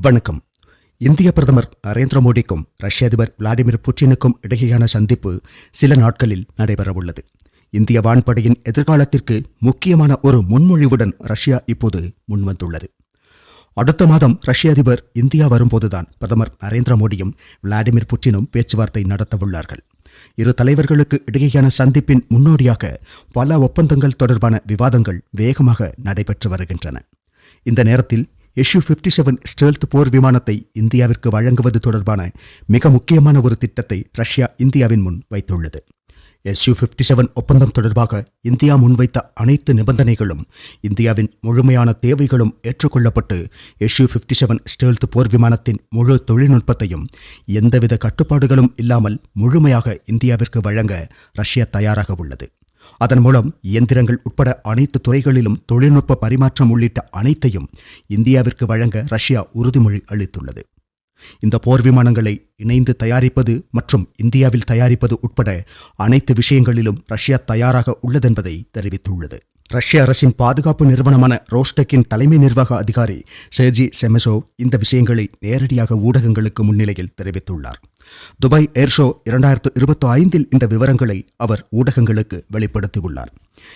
வணக்கம். இந்திய பிரதமர் நரேந்திர மோடிக்கும் ரஷ்ய அதிபர் விளாடிமிர் புட்டினுக்கும் இடையேயான சந்திப்பு சில நாட்களில் நடைபெறவுள்ளது. இந்திய வான்படையின் எதிர்காலத்திற்கு முக்கியமான ஒரு முன்மொழிவுடன் ரஷ்யா இப்போது முன்வந்துள்ளது. அடுத்த மாதம் ரஷ்ய அதிபர் இந்தியா வரும்போதுதான் பிரதமர் நரேந்திர மோடியும் விளாடிமிர் புட்டினும் பேச்சுவார்த்தை நடத்தவுள்ளார்கள். இரு தலைவர்களுக்கு இடையேயான சந்திப்பின் முன்னோடியாக பல ஒப்பந்தங்கள் தொடர்பான விவாதங்கள் வேகமாக நடைபெற்று வருகின்றன. இந்த நேரத்தில் எஷ்யூ பிப்டி செவன் ஸ்டெல்த் போர் விமானத்தை இந்தியாவிற்கு வழங்குவது தொடர்பான மிக முக்கியமான ஒரு திட்டத்தை ரஷ்யா இந்தியாவின் முன் வைத்துள்ளது. எஸ்யூ பிப்டி செவன் ஒப்பந்தம் தொடர்பாக இந்தியா முன்வைத்த அனைத்து நிபந்தனைகளும் இந்தியாவின் முழுமையான தேவைகளும் ஏற்றுக்கொள்ளப்பட்டு எஸ்யூ பிப்டி செவன் ஸ்டெல்த் போர் விமானத்தின் முழு தொழில்நுட்பத்தையும் எந்தவித கட்டுப்பாடுகளும் இல்லாமல் முழுமையாக இந்தியாவிற்கு வழங்க ரஷ்யா தயாராக உள்ளது. அதன் மூலம் இயந்திரங்கள் உட்பட அனைத்து துறைகளிலும் தொழில்நுட்ப பரிமாற்றம் உள்ளிட்ட அனைத்தையும் இந்தியாவிற்கு வழங்க ரஷ்யா உறுதிமொழி அளித்துள்ளது. இந்த போர் விமானங்களை இணைந்து தயாரிப்பது மற்றும் இந்தியாவில் தயாரிப்பது உட்பட அனைத்து விஷயங்களிலும் ரஷ்யா தயாராக உள்ளதென்பதை தெரிவித்துள்ளது. ரஷ்ய அரசின் பாதுகாப்பு நிறுவனமான ரோஸ்டெக்கின் தலைமை நிர்வாக அதிகாரி ஷேர்ஜி செமசோவ் இந்த விஷயங்களை நேரடியாக ஊடகங்களுக்கு முன்னிலையில் தெரிவித்துள்ளார். துபாய் ஏர்ஷோ இரண்டாயிரத்து இருபத்தி ஐந்தில் இந்த விவரங்களை அவர் ஊடகங்களுக்கு வெளிப்படுத்தியுள்ளார்.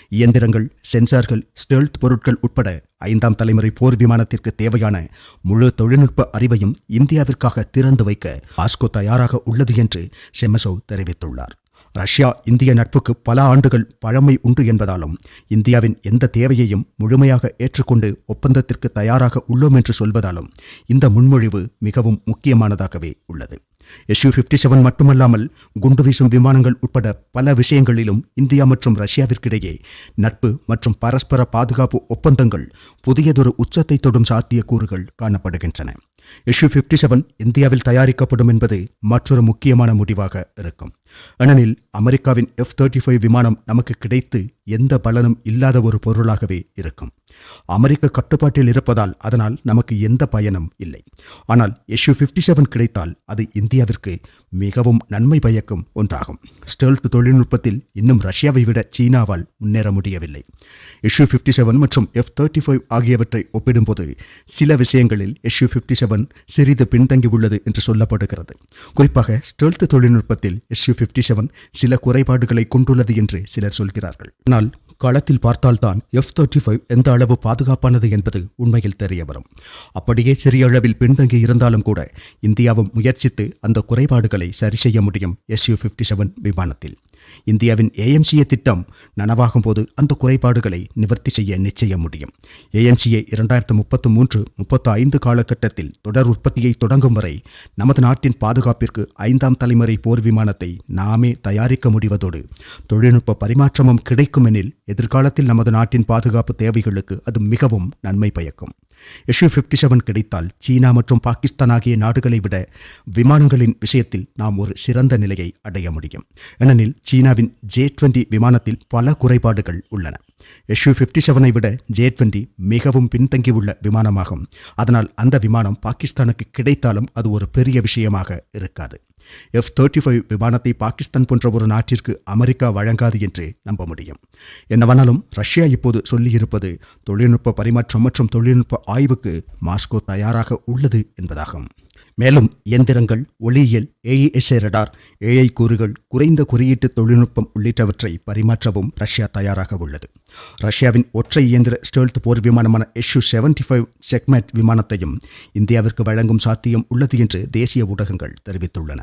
இயந்திரங்கள் சென்சார்கள் ஸ்டெல்த் பொருட்கள் உட்பட ஐந்தாம் தலைமுறை போர் விமானத்திற்கு தேவையான முழு தொழில்நுட்ப அறிவையும் இந்தியாவிற்காக திறந்து வைக்க மாஸ்கோ தயாராக உள்ளது என்று செமசோ தெரிவித்துள்ளார். ரஷ்யா இந்திய நட்புக்கு பல ஆண்டுகள் பழமை உண்டு என்பதாலும் இந்தியாவின் எந்த தேவையையும் முழுமையாக ஏற்றுக்கொண்டு ஒப்பந்தத்திற்கு தயாராக உள்ளோம் என்று சொல்வதாலும் இந்த முன்மொழிவு மிகவும் முக்கியமானதாகவே உள்ளது. எஸ்யூ பிப்டி செவன் மட்டுமல்லாமல் குண்டு வீசும் விமானங்கள் உட்பட பல விஷயங்களிலும் இந்தியா மற்றும் ரஷ்யாவிற்கிடையே நட்பு மற்றும் பரஸ்பர பாதுகாப்பு ஒப்பந்தங்கள் புதியதொரு உச்சத்தை தொடும் சாத்தியக்கூறுகள் காணப்படுகின்றன இஷ்யூ பிப்டி செவன் இந்தியாவில் தயாரிக்கப்படும் என்பது மற்றொரு முக்கியமான முடிவாக இருக்கும் ஏனெனில் அமெரிக்காவின் எஃப் தேர்ட்டி ஃபைவ் விமானம் நமக்கு கிடைத்து எந்த பலனும் இல்லாத ஒரு பொருளாகவே இருக்கும். அமெரிக்க கட்டுப்பாட்டில் இருப்பதால் அதனால் நமக்கு எந்த பயனும் இல்லை. ஆனால் எஷ்யூ ஃபிஃப்டி செவன் கிடைத்தால் அது இந்தியாவிற்கு மிகவும் நன்மை பயக்கும் ஒன்றாகும். ஸ்டெல்த் தொழில்நுட்பத்தில் இன்னும் ரஷ்யாவை விட சீனாவால் முன்னேற முடியவில்லை. எஷ்யூ ஃபிஃப்டி செவன் மற்றும் எஃப் தேர்ட்டி ஃபைவ் ஆகியவற்றை ஒப்பிடும்போது சில விஷயங்களில் எஷ்யூ ஃபிஃப்டி செவன் சிறிது பின்தங்கியுள்ளது என்று சொல்லப்படுகிறது. குறிப்பாக ஸ்டெல்த் தொழில்நுட்பத்தில் எஸ்யூ ஃபிஃப்டி செவன் சில குறைபாடுகளை கொண்டுள்ளது என்று சிலர் சொல்கிறார்கள். ஆனால் களத்தில் பார்த்தால்தான் எஃப் தேர்ட்டி ஃபைவ் எந்த அளவு பாதுகாப்பானது என்பது உண்மையில் தெரிய வரும். அப்படியே சிறிய அளவில் பின்தங்கி இருந்தாலும் கூட இந்தியாவும் முயற்சித்து அந்த குறைபாடுகளை சரி செய்ய முடியும் எஸ்யூ ஃபிஃப்டி செவன் விமானத்தில். இந்தியாவின் ஏஎம்சிஏ திட்டம் நனவாகும் போது அந்த குறைபாடுகளை நிவர்த்தி செய்ய நிச்சயம் முடியும். ஏஎம்சிஏ இரண்டாயிரத்து முப்பத்து மூன்று முப்பத்து ஐந்து காலகட்டத்தில் தொடர் உற்பத்தியை தொடங்கும் வரை நமது நாட்டின் பாதுகாப்பிற்கு ஐந்தாம் தலைமுறை போர் விமானத்தை நாமே தயாரிக்க முடிவதோடு தொழில்நுட்ப பரிமாற்றமும் கிடைக்கும் எனில் எதிர்காலத்தில் நமது நாட்டின் பாதுகாப்பு தேவைகளுக்கு அது மிகவும் நன்மை பயக்கும். எஸ்யூ பிப்டி செவன் கிடைத்தால் சீனா மற்றும் பாகிஸ்தான் ஆகிய நாடுகளை விட விமானங்களின் விஷயத்தில் நாம் ஒரு சிறந்த நிலையை அடைய முடியும். ஏனெனில் சீனாவின் ஜே டுவெண்டி விமானத்தில் பல குறைபாடுகள் உள்ளன. எஸ்யூ பிப்டி செவனை விட ஜே டுவெண்டி மிகவும் பின்தங்கியுள்ள விமானமாகும். அதனால் அந்த விமானம் பாகிஸ்தானுக்கு கிடைத்தாலும் அது ஒரு பெரிய விஷயமாக இருக்காது. எஃப் தேர்ட்டி ஃபைவ் விமானத்தை பாகிஸ்தான் போன்ற ஒரு நாட்டிற்கு அமெரிக்கா வழங்காது என்று நம்ப முடியும். என்னவானாலும் ரஷ்யா இப்போது சொல்லியிருப்பது தொழில்நுட்ப பரிமாற்றம் மற்றும் தொழில்நுட்ப ஆய்வுக்கு மாஸ்கோ தயாராக உள்ளது என்பதாகும். மேலும் இயந்திரங்கள் ஒளியியல் ஏஇஎஸ்ஏ ரடார் ஏஐ கூறுகள் குறைந்த குறியீட்டு தொழில்நுட்பம் உள்ளிட்டவற்றை பரிமாற்றவும் ரஷ்யா தயாராக உள்ளது. ரஷ்யாவின் ஒற்றை இயந்திர ஸ்டெல்த் போர் விமானமான எஷ்யூ செவன்டி ஃபைவ் செக்மெட் விமானத்தையும் இந்தியாவிற்கு வழங்கும் சாத்தியம் உள்ளது என்று தேசிய ஊடகங்கள் தெரிவித்துள்ளன.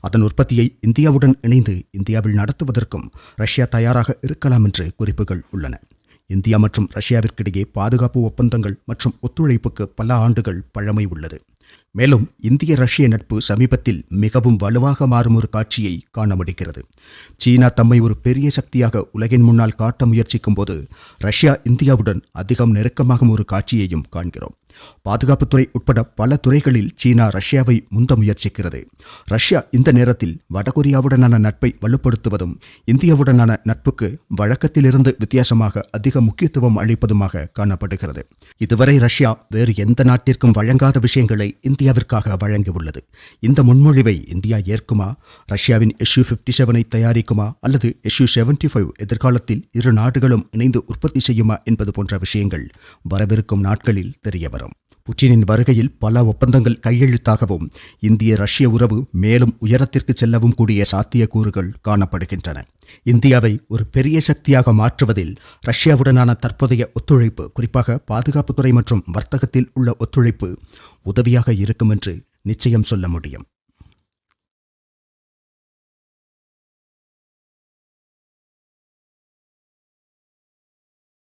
அதன் உற்பத்தியை இந்தியாவுடன் இணைந்து இந்தியாவில் நடத்துவதற்கும் ரஷ்யா தயாராக இருக்கலாம் என்று குறிப்புகள் உள்ளன. இந்தியா மற்றும் ரஷ்யாவிற்கிடையே பாதுகாப்பு ஒப்பந்தங்கள் மற்றும் ஒத்துழைப்புக்கு பல ஆண்டுகள் பழமை உள்ளது. மேலும் இந்திய ரஷ்ய நட்பு சமீபத்தில் மிகவும் வலுவாக மாறும் ஒரு காட்சியை காண முடிகிறது சீனா தம்மை ஒரு பெரிய சக்தியாக உலகின் முன்னால் காட்ட முயற்சிக்கும் போது ரஷ்யா இந்தியாவுடன் அதிகம் நெருக்கமாகும் ஒரு காட்சியையும் காண்கிறோம். பாதுகாப்புத்துறை உட்பட பல துறைகளில் சீனா ரஷ்யாவை முந்த முயற்சிக்கிறது. ரஷ்யா இந்த நேரத்தில் வடகொரியாவுடனான நட்பை வலுப்படுத்துவதும் இந்தியாவுடனான நட்புக்கு வழக்கத்திலிருந்து வித்தியாசமாக அதிக முக்கியத்துவம் அளிப்பதுமாக காணப்படுகிறது. இதுவரை ரஷ்யா வேறு எந்த நாட்டிற்கும் வழங்காத விஷயங்களை இந்தியாவிற்காக வழங்கியுள்ளது. இந்த முன்மொழிவை இந்தியா ஏற்குமா? ரஷ்யாவின் எஸ்யூ பிப்டி செவனை தயாரிக்குமா? அல்லது எஸ்யூ செவன்டி ஃபைவ் எதிர்காலத்தில் இரு நாடுகளும் இணைந்து உற்பத்தி செய்யுமா என்பது போன்ற விஷயங்கள் வரவிருக்கும் நாட்களில் தெரியவரும். புட்டினின் வருகையில் பல ஒப்பந்தங்கள் கையெழுத்தாகவும் இந்திய ரஷ்ய உறவு மேலும் உயரத்திற்கு செல்லவும் கூடிய சாத்தியக்கூறுகள் காணப்படுகின்றன. இந்தியாவை ஒரு பெரிய சக்தியாக மாற்றுவதில் ரஷ்யாவுடனான தற்போதைய ஒத்துழைப்பு குறிப்பாக பாதுகாப்புத்துறை மற்றும் வர்த்தகத்தில் உள்ள ஒத்துழைப்பு உதவியாக இருக்கும் என்று நிச்சயம் சொல்ல முடியும்.